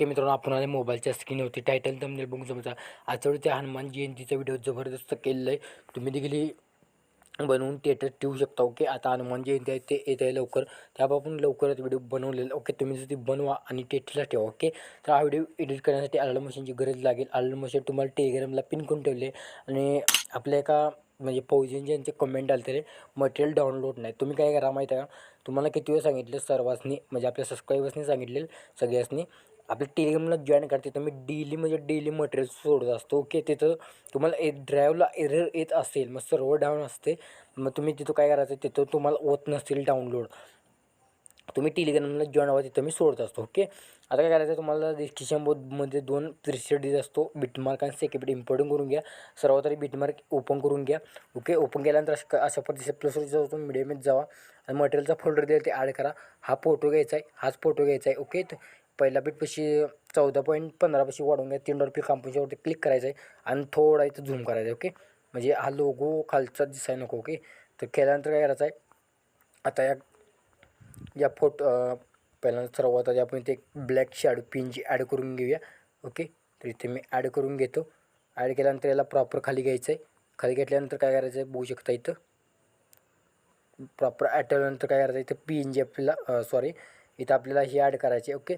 Okay मित्रांनो आपण आले मोबाईलच्या स्क्रीनवरती टायटल तमनेल बघून समजा आजच्या त्या हनुमान जयंतीचा व्हिडिओ जबरदस्त केलेला आहे. तुम्ही देखील बनवून थिएटर ठेवू शकता ओके आता हनुमान जयंती आहे ते येत आहे लवकर. त्याबाबत लवकरच व्हिडिओ बनवलेला ओके तुम्ही जर ती बनवा आणि टेटला ठेवा ओके तर हा व्हिडिओ एडिट करण्यासाठी आलं मशीनची गरज लागेल. आलं मशीन तुम्हाला टेलिग्रामला पिन करून ठेवले आणि आपल्या एका म्हणजे फौजीन ज्यांचे कमेंट आले तरी मटेरियल डाउनलोड नाही. तुम्ही काय करा माहीत आहे का? तुम्हाला किती वेळ सांगितलं? सर्वांनी म्हणजे आपल्या सबस्क्रायबर्सनी सांगितले सगळ्यासनी. आपल्या टेलिग्रामला जॉईन करते तर मी डेली म्हणजे डेली मटेरियल सोडत असतो. ओके तिथं तुम्हाला ए ड्राईव्हला एरर येत असेल मग सर्व डाऊन असते. मग तुम्ही तिथं काय करायचं तिथं तुम्हाला होत नसेल डाउनलोड तुम्ही टेलिग्रामला जॉईन व्हा तिथं मी सोडत असतो. ओके आता काय करायचं तुम्हाला डिस्क्रिप्शन बोर्डमध्ये दोन प्रिसेट दिले असतो. बिटमार्क आणि सेक्युरिटी इम्पॉर्टंट करून घ्या. सर्वात आधी बिटमार्क ओपन करून घ्या. ओके ओपन केल्यानंतर अशा अशा पद्धतीचे प्लस तुम्ही मिडियममध्ये जावा. आणि मटेरियलचा फोल्डर दिला ते ॲड करा. हा फोटो घ्यायचा आहे. हाच फोटो घ्यायचा आहे. ओके पहिला बीटपाशी चौदा पॉईंट पंधरापाशी वाढून घ्या तीन डॉलर कांपोच्यावरती क्लिक करायचं आहे आणि थोडा इथं झूम करायचं आहे ओके म्हणजे हा लोगो खालचा दिसाय नको ओके तर केल्यानंतर काय करायचं आहे आता या या फोटो पहिल्यांदा सर्वात आधी आपण इथे एक ब्लॅक शॅडो पिनची ॲड करून घेऊया ओके तर इथे मी ॲड करून घेतो. ॲड केल्यानंतर याला प्रॉपर खाली घ्यायचं आहे खाली घेतल्यानंतर काय करायचं आहे बघू शकता इथं. प्रॉपर ॲड काय करायचं इथं पी एन जी आपल्याला सॉरी इथं आपल्याला ही ॲड करायची okay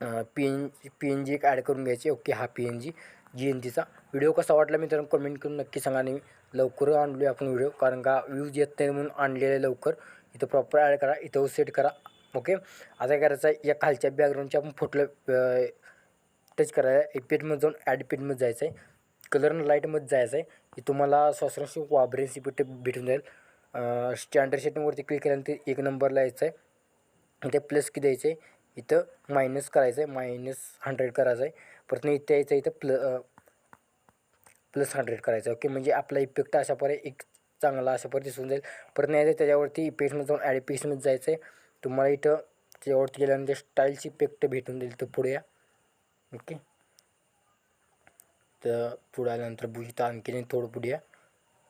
P N P N G एक ॲड करून घ्यायची. ओके हा P N G G N जीचा व्हिडिओ कसा वाटला मी तर कमेंट करून नक्की सांगा आणि लवकर आणलो आपण व्हिडिओ कारण का व्ह्यूज येत नाही म्हणून आणलेले लवकर. इथं प्रॉपर ॲड करा. इथं सेट करा. ओके आता काय करायचं आहे? या खालच्या बॅकग्राऊंडच्या आपण फोटोला टच करायचं आहे. पेटमध्ये जाऊन ॲड पेटमध्ये जायचं आहे. कलर लाईटमध्ये जायचं आहे. की तुम्हाला स्वस्त्रशी वाबरेन्सी पेट भेटून जाईल. स्टँडर्ड सेटिंगवरती क्लिक केल्यानंतर एक नंबरला यायचं आहे. ते प्लस की द्यायचं आहे. इथं मायनस करायचं आहे मायनस हंड्रेड करायचं आहे परत इथं यायचं इथं प्ल प्लस हंड्रेड करायचं ओके म्हणजे आपला इफेक्ट अशा प्रकारे एक चांगला अशा प्रकारे दिसून जाईल. परत नाही यायचं त्याच्यावरती इफेक्टमध्ये जाऊन ॲड इफेक्टमध्ये जायचं आहे तुम्हाला इथं त्याच्यावरती गेल्यानंतर स्टाईलची इफेक्ट भेटून देईल तर पुढे या. ओके तर पुढे आल्यानंतर बुजिता आणखीन थोडं पुढे या.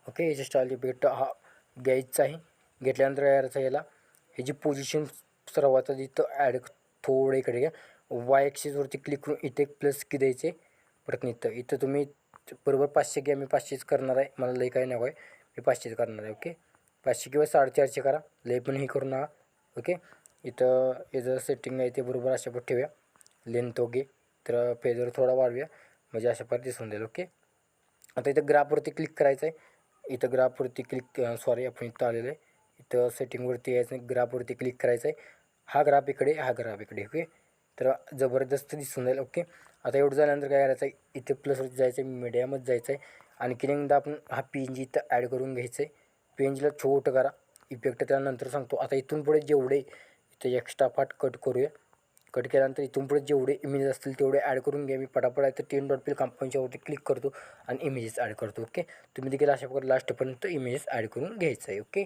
ओके याची स्टाईल इफेक्ट हा घ्यायचा आहे. घेतल्यानंतर काय याला. ह्याची पोझिशन सर्वात आधी इथं ॲड थोडं इकडे घ्या. वाय ॲक्सिसवरती क्लिक करून इथे प्लस की द्यायचे. परत इथं इथं तुम्ही बरोबर पाचशे घ्या. मी पाचशेच करणार आहे. मला लई काय नको आहे. मी पाचशेच करणार आहे. ओके पाचशे किंवा साडेचारशे करा. लई पण हे करू नका. ओके इथं याचं सेटिंग आहे ते बरोबर अशा पण ठेवूया. Length okay. तर फेजर थोडा वाढवूया. म्हणजे अशा प्रकारे दिसून जाईल. ओके आता इथं ग्राफवरती क्लिक करायचं आहे. इथं ग्राफवरती क्लिक सॉरी आपण इथं आलेलं आहे. इथं सेटिंगवरती यायचं ग्राफवरती क्लिक करायचं आहे. हा ग्राफ इकडे हा ग्राफ इकडे ओके? तर जबरदस्त दिसून जाईल ओके? आता एवढं झाल्यानंतर काय करायचं आहे? इथे प्लसवर जायचं आहे मीडियमच जायचं आहे. आणखीन एकदा आपण हा पी एन जी इथं ॲड करून घ्यायचं आहे. पी एन जीला छोटं करा. इफेक्ट त्यानंतर सांगतो. आता इथून पुढे जेवढे इथं एक्स्ट्रा पार्ट कट करूया. कट केल्यानंतर इथून पुढे जेवढे इमेज असतील तेवढे ॲड करून घ्या. मी पटापट आहे तर टेन डॉट पील कंपनीच्यावरती क्लिक करतो आणि इमेजेस ॲड करतो ओके? तुम्ही देखील अशा प्रकारे लास्टपर्यंत इमेजेस ॲड करून घ्यायचं आहे ओके?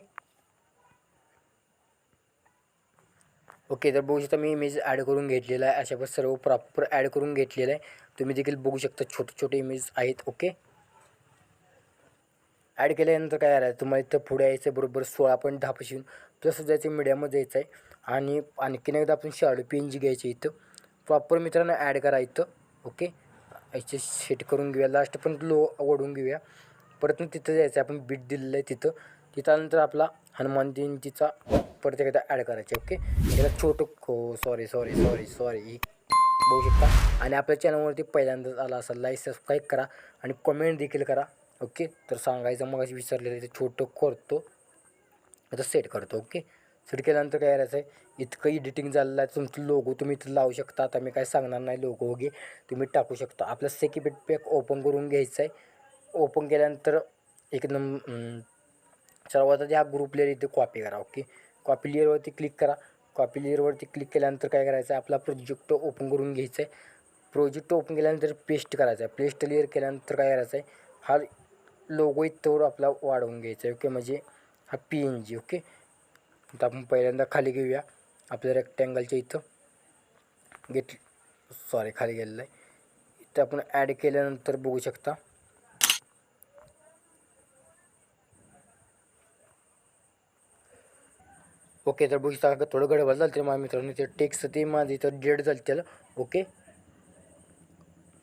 ओके तर बघू शकता मी इमेज ॲड करून घेतलेला आहे. अशा सर्व प्रॉपर ॲड करून घेतलेलं आहे. तुम्ही देखील बघू शकता छोटे छोटे इमेज आहेत ओके? ॲड केल्यानंतर काय आहे तुम्हाला इथं पुढे यायचं आहे बरोबर सोळा पॉईंट दहा पासून. प्लस जायचं मीडियममध्ये यायचं आहे आणि आणखीन एकदा आपण शाडो एन जी घ्यायची इथं प्रॉपर मित्रांनो ॲड करा इथं ओके? याचे सेट करून घेऊया. लास्ट पण लो ओढून घेऊया. परत तिथं जायचं आहे आपण बीट दिलेलं आहे तिथं. तिथं नंतर आपला हनुमान जयंतीचा परत एकदा ॲड करायचे ओके त्याला छोटं हो सॉरी सॉरी सॉरी सॉरी बघू शकता. आणि आपल्या चॅनलवरती पहिल्यांदाच आला असेल लाईक सबस्क्राईब करा आणि कमेंट देखील करा ओके तर सांगायचं मग विसरलेलं ते छोटं करतो. आता सेट करतो ओके सेट केल्यानंतर काय करायचं आहे इतकं एडिटिंग झालेलं आहे तुमचं लोगो तुम्ही इथं लावू शकता. आता मी काय सांगणार नाही लोगो वगैरे तुम्ही टाकू शकता. आपलं सेकिबिट पॅक ओपन करून घ्यायचं आहे. ओपन केल्यानंतर एक नंब सर्वात आधी हा ग्रुप लेअर इथे कॉपी करा ओके कॉपी लेअरवरती क्लिक करा. कॉपी लेअरवरती क्लिक केल्यानंतर काय करायचं आहे आपला प्रोजेक्ट ओपन करून घ्यायचं आहे प्रोजेक्ट ओपन केल्यानंतर पेस्ट करायचं आहे पेस्ट लेअर केल्यानंतर काय करायचं आहे हा लोगो इथवर आपला वाढवून घ्यायचा आहे ओके म्हणजे हा पी एन जी ओके आता आपण पहिल्यांदा खाली घेऊया. आपल्या रेक्टँगलच्या इथं. घेत सॉरी खाली गेलेलं आहे. इथं आपण ॲड केल्यानंतर बघू शकता. ओके तर बघू शकता का थोडं गडबड झालं ते माझ्या मित्रांनो. ते टेक्स ते माझं इथं डेट झाली त्याला. ओके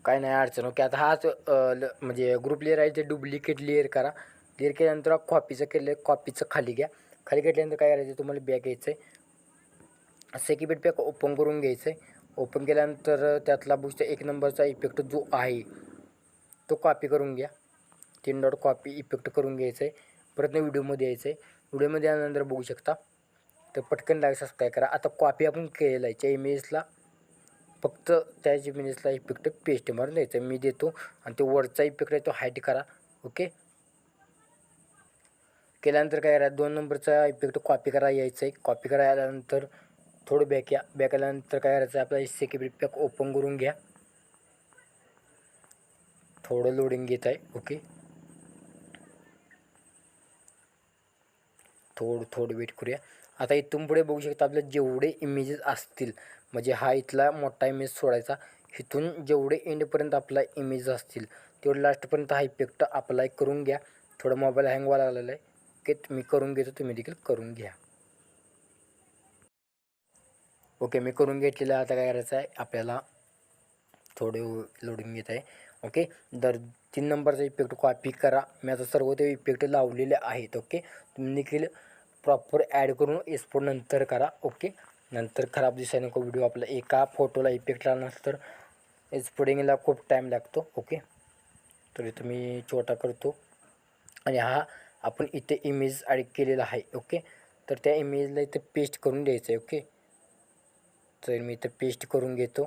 काय नाही अडचण. ओके आता हाच ल- म्हणजे ग्रुप लेअर आहे ते डुप्लिकेट लेअर करा. लेअर केल्यानंतर कॉपीचं केलं कॉपीचं खाली घ्या. खाली घेतल्यानंतर काय करायचं तुम्हाला बॅग घ्यायचं आहे सेकिबेट पॅक ओपन करून घ्यायचं आहे ओपन केल्यानंतर त्यातला बुजता एक नंबरचा इफेक्ट जो आहे तो कॉपी करून घ्या. तीन डॉट कॉपी इफेक्ट करून घ्यायचं आहे परत व्हिडिओमध्ये यायचं आहे व्हिडिओमध्ये आल्यानंतर बघू शकता तर पटकन लाईक सबस्क्राईब करा. आता कॉपी आपण केलेला आहे. त्या इमेजला फक्त त्या इमेजला इफेक्ट पेस्ट मारून द्यायचं. मी देतो आणि तो वरचा इफेक्ट आहे तो हाईट करा. ओके केल्यानंतर काय करा दोन नंबरचा इफेक्ट कॉपी करा यायचं आहे. कॉपी करा आल्यानंतर थोडं बॅक या. बॅक आल्यानंतर काय करायचं आहे आपला सेक्युरिटी पॅक ओपन करून घ्या. थोडं लोडिंग घेत आहे. ओके थोडं थोडं वेट करूया. आता इथून पुढे बघू शकता आपल्या जेवढे इमेजेस असतील म्हणजे हा इथला मोठा इमेज सोडायचा इथून जेवढे एंडपर्यंत आपला इमेज असतील तेवढं लास्टपर्यंत हा इफेक्ट अप्लाय करून घ्या. थोडं मोबाईल हँग व्हायला लागलेला आहे. ओके मी करून घेतो तुम्ही देखील करून घ्या. ओके मी करून घेतलेलं आता काय करायचं आहे? आपल्याला थोडे लोडिंग घेत आहे. ओके दर तीन नंबरचा इफेक्ट कॉपी करा. मी आता सर्व ते इफेक्ट लावलेले आहेत. ओके तुम्ही देखील प्रॉपर ॲड करून एक्सपोर्ट नंतर करा ओके नंतर खराब दिसायला नको व्हिडिओ आपला एका फोटोला इफेक्ट लावल्यानंतर एक्सपोर्टिंगला खूप टाईम लागतो ओके तर इथं मी छोटा करतो. आणि हा आपण इथे इमेज ॲड केलेला आहे ओके तर त्या इमेजला इथे पेस्ट करून द्यायचं आहे ओके तर मी इथं पेस्ट करून घेतो.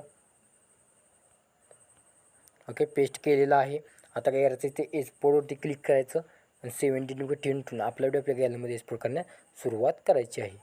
ओके पेस्ट केलेलं आहे. आता काय करायचं ते एक्सपोर्टवरती क्लिक करायचं. आणि सेवन्टीन टू टेन टून आपल्या आपल्या गॅलरीमध्ये एक्सपोर्ट करण्यास सुरुवात करायची आहे.